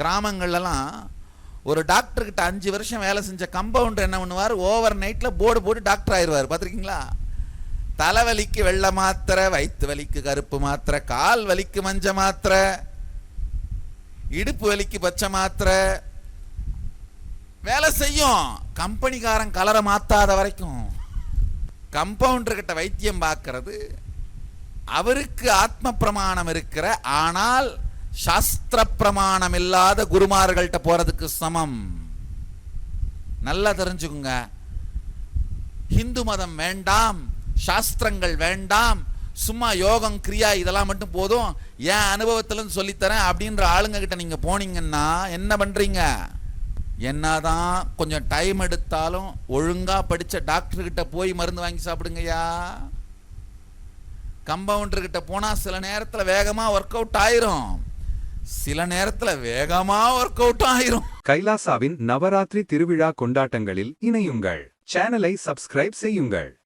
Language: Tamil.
கிராமங்கள்லாம் ஒரு டாக்டர்கிட்ட அஞ்சு வருஷம் வேலை செஞ்ச கம்பவுண்டர் என்ன பண்ணுவார்? ஓவர் நைட்டில் போர்டு போட்டு டாக்டர் ஆயிடுவார் பார்த்துருக்கீங்களா? தலைவலிக்கு வெள்ளை மாத்திரை வயிற்று வலிக்கு கருப்பு மாத்திரை கால் வலிக்கு மஞ்ச மாத்திரை இடுப்பு வலிக்கு பச்சை மாத்திரை. வேலை செய்யும். கம்பெனிக்காரன் கலரை மாற்றாத வரைக்கும். கம்பவுண்டர்கிட்ட வைத்தியம் பார்க்கறது. அவருக்கு ஆத்ம பிரமாணம் இருக்கிற ஆனால் சாஸ்திர பிரமாணம் இல்லாத குருமார்கள்ட்ட போறதுக்கு சமம். நல்லா தெரிஞ்சுக்குங்க. ஹிந்து மதம் வேண்டாம் சாஸ்திரங்கள் வேண்டாம் சும்மா யோகம் கிரியா இதெல்லாம் மட்டும் போதும் என் அனுபவத்தில் சொல்லித்தரேன் அப்படின்ற ஆளுங்க கிட்ட நீங்க போனீங்கன்னா என்ன பண்றீங்க? என்னதான் கொஞ்சம் டைம் எடுத்தாலும் ஒழுங்கா படிச்ச டாக்டர் கிட்ட போய் மருந்து வாங்கி சாப்பிடுங்கய்யா. கம்பவுண்டர் கிட்ட போனா சில நேரத்துல வேகமா ஒர்க் அவுட் ஆயிரும். சில நேரத்துல வேகமா ஒர்க் அவுட் ஆயிரும். கைலாசாவின் நவராத்திரி திருவிழா கொண்டாட்டங்களில் இணையுங்கள். சேனலை சப்ஸ்கிரைப் செய்யுங்கள்.